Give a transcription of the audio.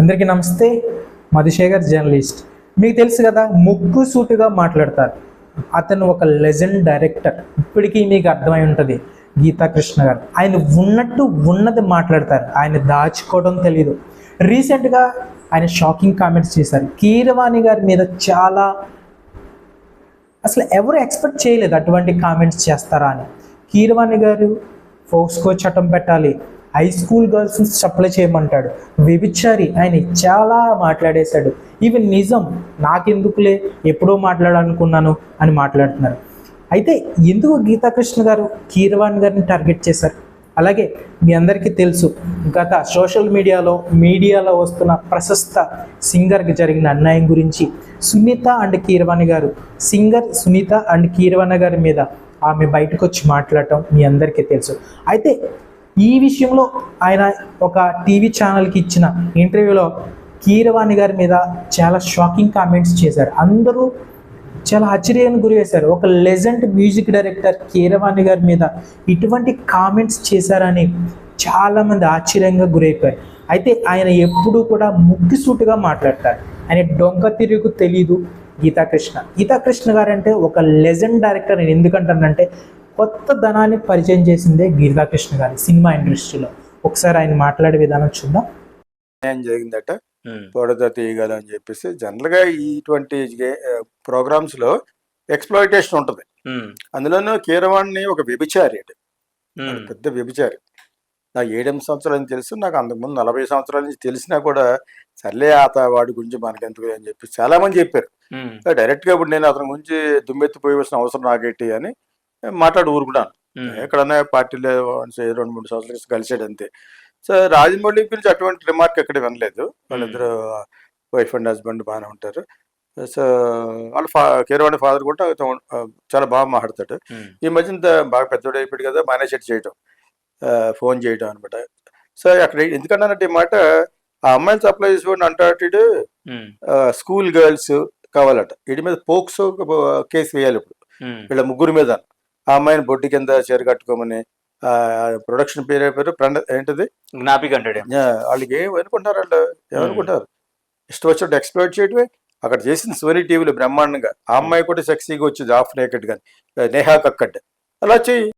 అందరికీ నమస్తే. మధుశేఖర్ జర్నలిస్ట్. మీకు తెలుసు కదా ముక్కు సూటుగా మాట్లాడతారు. అతను ఒక లెజెండ్ డైరెక్టర్. ఇప్పటికీ మీకు అర్థమై ఉంటుంది గీతాకృష్ణ గారు. ఆయన ఉన్నట్టు ఉన్నది మాట్లాడతారు. ఆయన దాచుకోవడం తెలియదు రీసెంట్గా ఆయన షాకింగ్ కామెంట్స్ చేశారు. కీరవాణి గారి మీద చాలా అసలు ఎవరు ఎక్స్పెక్ట్ చేయలేదు అటువంటి కామెంట్స్ చేస్తారా అని. కీరవాణి గారు ఫోక్స్కో చట్టం పెట్టాలి. హై స్కూల్ గర్ల్స్ సప్లై చేయమంటాడు. వ్యభిచారి ఆయన చాలా మాట్లాడేశాడు. ఇవి నిజం నాకెందుకులే ఎప్పుడో మాట్లాడాలనుకున్నాను అని మాట్లాడుతున్నారు. అయితే ఎందుకు గీతాకృష్ణ గారు కీరవాణి గారిని టార్గెట్ చేశారు? అలాగే మీ అందరికీ తెలుసు గత సోషల్ మీడియాలో మీడియాలో వస్తున్న ప్రశస్త సింగర్కి జరిగిన అన్యాయం గురించి సునీత అండ్ కీరవాణి గారు సింగర్ సునీత అండ్ కీరవాణి గారి మీద ఆమె బయటకు వచ్చి మాట్లాడటం మీ అందరికీ తెలుసు. అయితే ఈ విషయంలో ఆయన ఒక టీవీ ఛానల్కి ఇచ్చిన ఇంటర్వ్యూలో కీరవాణి గారి మీద చాలా షాకింగ్ కామెంట్స్ చేశారు. అందరూ చాలా ఆశ్చర్యానికి గురి చేశారు. ఒక లెజెండ్ మ్యూజిక్ డైరెక్టర్ కీరవాణి గారి మీద ఇటువంటి కామెంట్స్ చేశారని చాలామంది ఆశ్చర్యంగా గురైపోయారు. అయితే ఆయన ఎప్పుడూ కూడా ముగ్గుసూటుగా మాట్లాడతారు. ఆయన డొంక తిరుగు తెలీదు గీతాకృష్ణ. గీతాకృష్ణ గారు అంటే ఒక లెజెండ్ డైరెక్టర్. నేను ఎందుకంటానంటే కొత్త ధనాన్ని పరిచయం చేసిందే గీతాకృష్ణ గారి సినిమా ఇండస్ట్రీలో. ఒకసారి ఆయన మాట్లాడే విధానం చూద్దాం. అన్యాయం జరిగిందట. పొడత తీయగల అని చెప్పేసి జనరల్గా ఇటువంటి ప్రోగ్రామ్స్లో ఎక్స్ప్లాయిటేషన్ ఉంటది. అందులోనూ కీరవాణ్ణి ఒక వ్యభిచారి పెద్ద వ్యభిచారి. నాకు ఏడెనిమిది సంవత్సరాలు అని తెలుసు. నాకు అంతకుముందు నలభై సంవత్సరాల నుంచి తెలిసినా కూడా సర్లే ఆత వాడి గురించి మనకి ఎందుకు అని చెప్పి చాలా మంది చెప్పారు డైరెక్ట్గా ఇప్పుడు నేను అతని గురించి దుమ్మెత్తిపోయవలసిన అవసరం నాకేంటి అని మాట్లాడి ఊరుకున్నాను ఎక్కడన్నా పార్టీలో రెండు మూడు సంవత్సరాలు కలిసాడు అంతే. సో రాజమౌళి గురించి అటువంటి రిమార్క్ ఎక్కడ వినలేదు. వాళ్ళిద్దరు వైఫ్ అండ్ హస్బెండ్ బాగానే ఉంటారు. సో వాళ్ళ ఫా కీరవాణి ఫాదర్ కూడా చాలా బాగా మాట్లాడతాడు. ఈ మధ్య బాగా పెద్దోడు అయిపోయాడు కదా మేనేజ్ చేయటం ఫోన్ చేయటం అనమాట సో అక్కడ ఎందుకన్నానంటే ఈ మాట ఆ అమ్మాయిని సప్లై చేసుకోండి అంటాడు స్కూల్ గర్ల్స్ కావాలట. వీటి మీద పోక్సో కేసు వేయాలి ఇప్పుడు. వీళ్ళ ముగ్గురు మీద. ఆ అమ్మాయిని బొడ్డు కింద చీర కట్టుకోమని ఆ, ప్రొడక్షన్ పేరు పేరు ప్రండ ఏంటిది? జ్ఞాపిక అంటాడు వాళ్ళకి ఏం అనుకుంటారు వాళ్ళు? ఏమనుకుంటారు ఇష్టం వచ్చినట్టు ఎక్స్ప్లోర్ చేయడమే అక్కడ చేసింది సోనీ టీవీలో బ్రహ్మాండంగా. ఆ అమ్మాయి కూడా సెక్సీగా వచ్చింది ఆఫ్ నేకెడ్ కానీ నేహా కక్కడ్. అలా చెయ్యి.